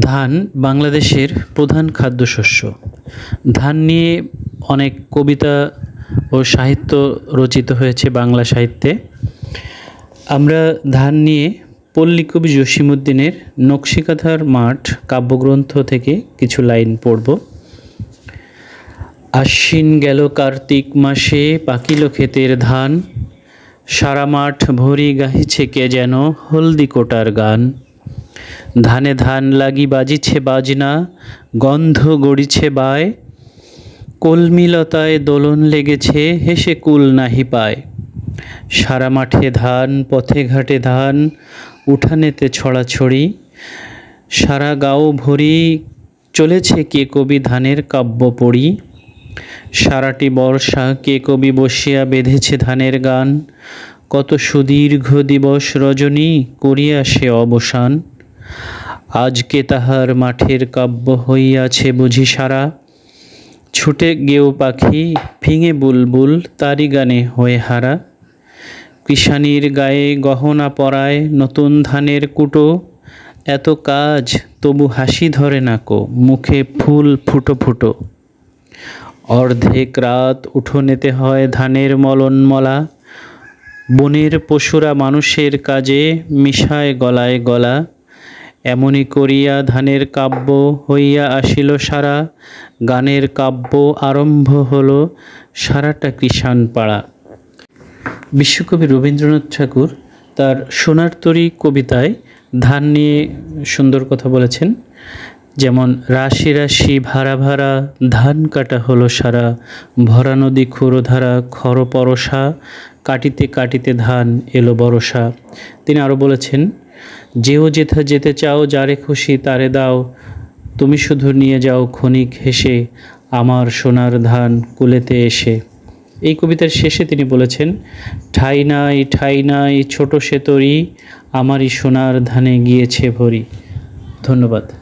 ধান বাংলাদেশের প্রধান খাদ্যশস্য। ধান নিয়ে অনেক কবিতা ও সাহিত্য রচিত হয়েছে বাংলা সাহিত্যে। আমরা ধান নিয়ে পল্লীকবি জসীমউদ্দিনের নকশিকাঁথার মাঠ কাব্যগ্রন্থ থেকে কিছু লাইন পড়ব। আশ্বিন গেল কার্তিক মাসে, পাকিল ক্ষেতের ধান। সারা মাঠ ভরি গাহিছে কে যেন হলদি কোটার গান। ধানে ধান লাগি বাজিছে বাজনা, গন্ধ গড়িছে বায়, কলমিলতায় দোলন লেগেছে, হেসে কুল নাহি পায়। সারা মাঠে ধান, পথে ঘাটে ধান, উঠানেতে ছড়াছড়ি। সারা গাঁও ভরি চলেছে কে কবি ধানের কাব্য পড়ি। সারাটি বর্ষা কে কবি বসিয়া বেঁধেছে ধানের গান। কত সুদীর্ঘ দিবস রজনী, করিয়া সে অবসান। আজকে তাহার মাঠের কাব্য হইয়াছে বুঝি সারা। ছুটে গেও পাখি, ফিঙে বুলবুল, তারি গানে হয়ে হারা। কৃষানির গায়ে গহনা পরায় নতুন ধানের কুটো। এত কাজ তবু হাসি ধরে নাকো মুখে ফুল ফুটো ফুটো। অর্ধেক রাত উঠোনেতে হয় ধানের মলন মলা। বনের পশুরা মানুষের কাজে মিশায় গলায় গলা। এমনি করিয়া ধানের কাব্য হইয়া আসিল সারা, গানের কাব্য আরম্ভ হল সারাটা কৃষাণ পাড়া। বিশ্বকবি রবীন্দ্রনাথ ঠাকুর তার সোনার তরী কবিতায় ধান নিয়ে সুন্দর কথা বলেছেন, যেমন, রাশি রাশি ভাড়া ভাড়া ধান কাটা হলো সারা, ভরা নদী ক্ষুরধারা খর পরশা কাটিতে কাটিতে ধান এলো বরসা। তিনি আরও বলেছেন যেও যেথা যেতে চাও, যারে খুশি তারে দাও। তুমি শুধু নিয়ে যাও ক্ষণিক হেসে, আমার সোনার ধান কুলেতে এসে। এই কবিতার শেষে তিনি বলেছেন, ঠাই নাই ঠাই নাই, ছোট সে তরি, আমারই সোনার ধানে গিয়েছে ভরি। ধন্যবাদ।